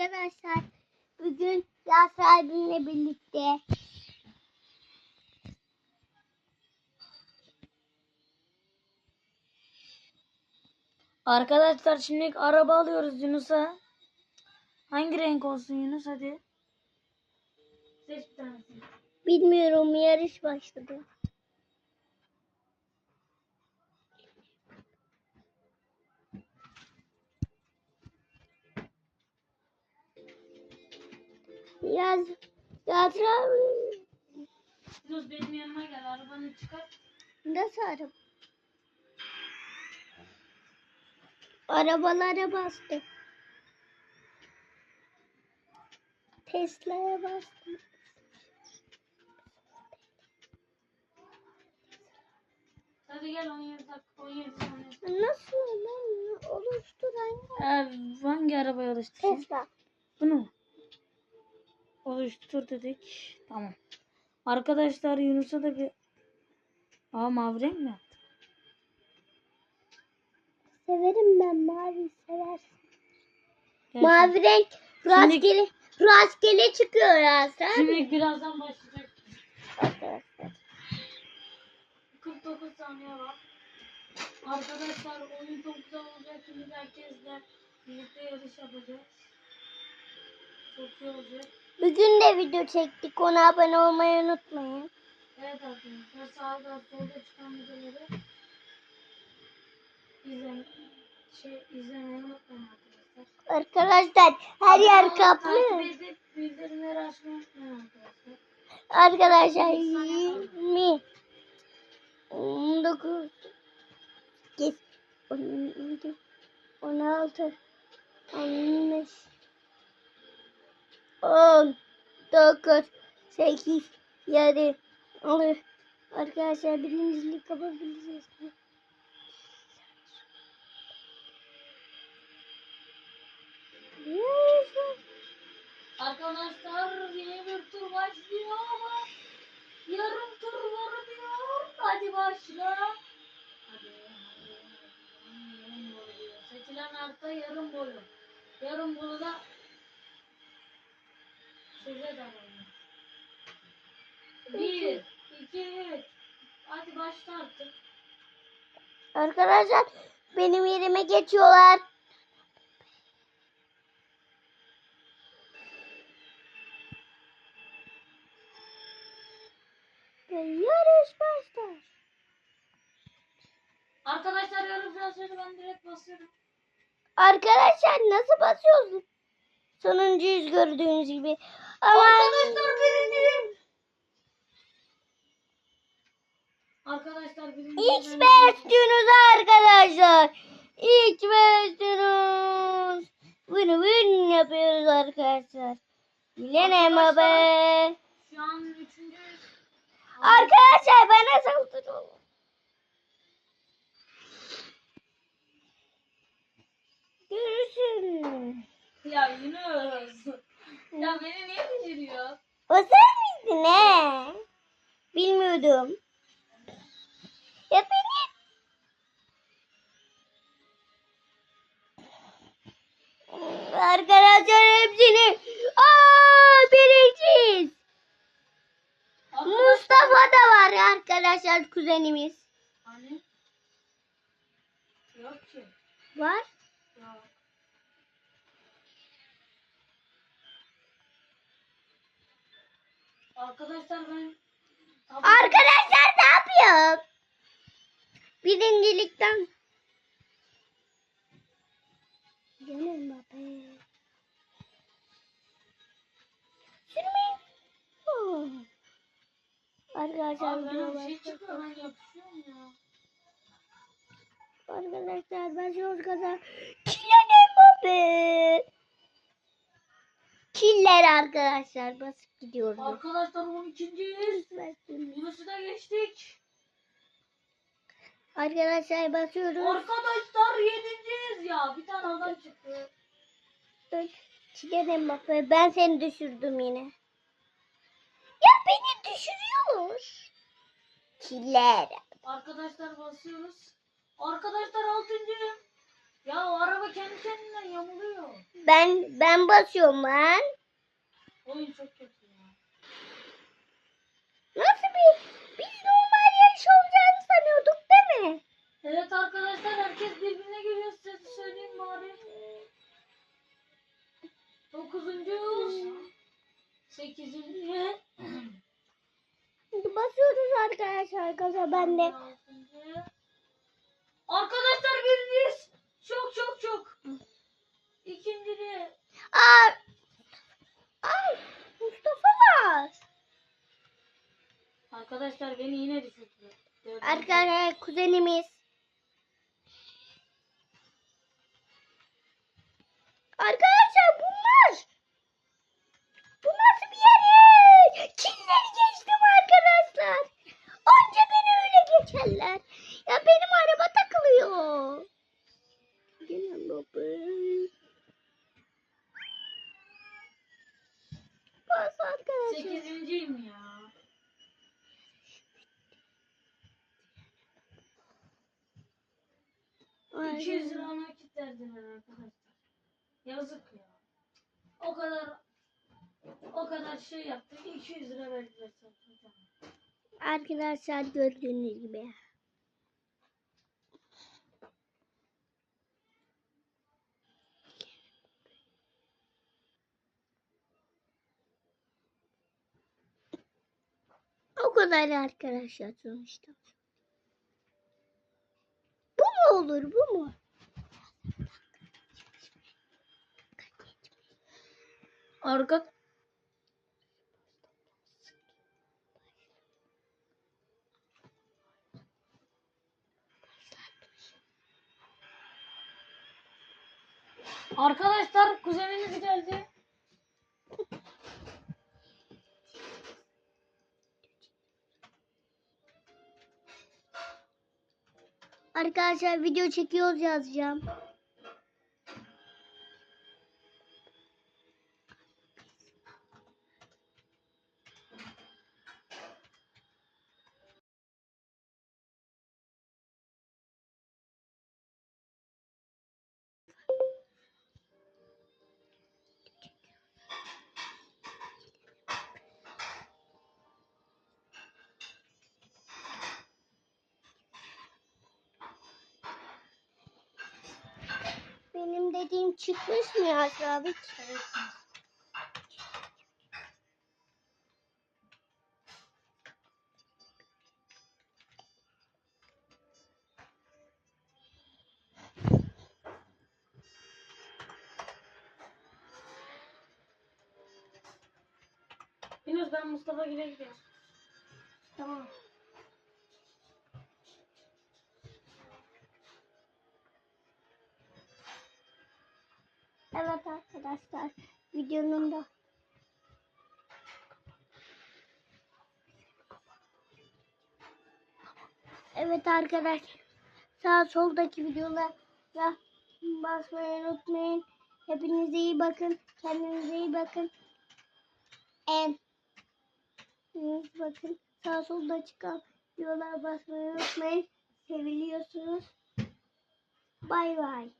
arkadaşlar. Bugün Galatasaray'la birlikte Arkadaşlar şimdi araba alıyoruz Yunus'a. Hangi renk olsun Yunus hadi. Seç bir tanesini. bilmiyorum yarış başladı. Biraz Galatasaray Yunus benim yanıma gel arabanı çıkar. nasıl araba? Arabalara bastı. Tesla'ya bastı. Hadi gel 17 dakika 17 saniye. Nasıl lan oluşturan Ee, hangi arabayı oluşturacağız? Tesla. Bunu mu? Oluştur dedik. Tamam. Arkadaşlar Yunus'a da bir... Aa mavi renk mi yaptı? Severim ben mavi seversin. Gel Mavi renk rastgele rastgele çıkıyor ya sen. Şimdi birazdan başlayacak. Arkadaşlar. 49 saniye var. Arkadaşlar oyun çok güzel olacak. Şimdi herkesle birlikte yarış yapacağız. Çok iyi olacak. Bugün de video çektik. Ona abone olmayı unutmayın. Evet arkadaşlar sağda solda çıkan videoları izleyin. Şey, izlemeyi unutmayın arkadaşlar. Arkadaşlar her yer Abone olup kaplı. Takip edip bildirimleri açmayı unutmayın arkadaşlar. Arkadaşlar 20 19 8 17 16 15 10 9 8 7 10 Arkadaşlar birincilik kapabiliriz. Arkadaşlar yeni bir tur başlıyor ama yarım tur var diyor. Hadi başla. Hadi, hadi. Seçilen harita yarım boyu. Yarım boyu da de boyu. Bir, iki, üç. Hadi başla artık. Arkadaşlar benim yerime geçiyorlar. Ve yarış başlar. Arkadaşlar saat sonra ben direkt basıyorum. Arkadaşlar nasıl basıyoruz? Sonuncuyuz gördüğünüz gibi. Ama Arkadaşlar birinciyim. Arkadaşlar birinciyim. hiç üstünüz arkadaşlar. Hiç üstünüz. Bunu bunu yapıyoruz arkadaşlar. Bilenem abi. Şu an üçüncüyüz. Arkadaşlar bana saldırın. Görüşürüz. Ya Yunus. ya beni niye beceriyor? O sen miydin ne? Bilmiyordum. Ya beni... Arkadaşlar hepsini... Aa, birinciyiz. Mustafa da var arkadaşlar kuzenimiz. Hani? Yok ki. Var. Yok. Arkadaşlar ben Arkadaşlar ne yapıyor? Birincilikten. Canım be. Sürmeyin. Oh. Arkadaşlar Abi bana bir şey çıkıyor ben yapışıyorum ya. Arkadaşlar ben şu gaza Kylian Mbappe. Killer arkadaşlar basıp gidiyoruz. Arkadaşlar 12.yiz. Yunus'u da geçtik. Arkadaşlar basıyoruz. Arkadaşlar 7.yiz ya. Bir tane adam çıktı. Kylian Mbappe ben seni düşürdüm yine. Ya beni düşürüyor. Killer. Arkadaşlar basıyoruz. Arkadaşlar Ben ben basıyorum lan. Oyun çok kötü ya. Nasıl bir biz normal yarış olacağını sanıyorduk değil mi? Evet arkadaşlar herkes birbirine geliyor size söyleyeyim bari. Dokuzuncuyuz. Sekizinci. Basıyoruz arkadaşlar gaza ben de. Arkadaşlar birinciyiz. Çok çok çok. İkinci de. Aa, ay Mustafa'lar. Arkadaşlar beni yine düşürdüler. Dördüncü. Arkadaşlar kuzenimiz. Arkadaşlar bunlar. Bu nasıl bir yarış? Kimleri geçtim arkadaşlar? Anca beni öyle geçerler. Ya benim araba takılıyor. Gene baba. Bas arkadaşlar. Sekizinciyim ya. 200 lira nakit verdiler arkadaşlar. Yazık ya. O kadar o kadar şey yaptık 200 lira verdiler sadece. Arkadaşlar gördüğünüz gibi. O kadar arkadaşlar sonuçta. Bu mu olur bu mu? Arka Arkadaşlar kuzenimiz geldi. Arkadaşlar video çekiyoruz yazacağım. Benim dediğim çıkmış mı ya Sabit? Evet. Yunus ben Mustafa Gül'e gidiyorum. Tamam. Evet arkadaşlar videonun da Evet arkadaşlar sağ soldaki videolara basmayı unutmayın. Hepinize iyi bakın. Kendinize iyi bakın. En Kendinize bakın. Sağ solda çıkan videolara basmayı unutmayın. Seviliyorsunuz. Bay bay.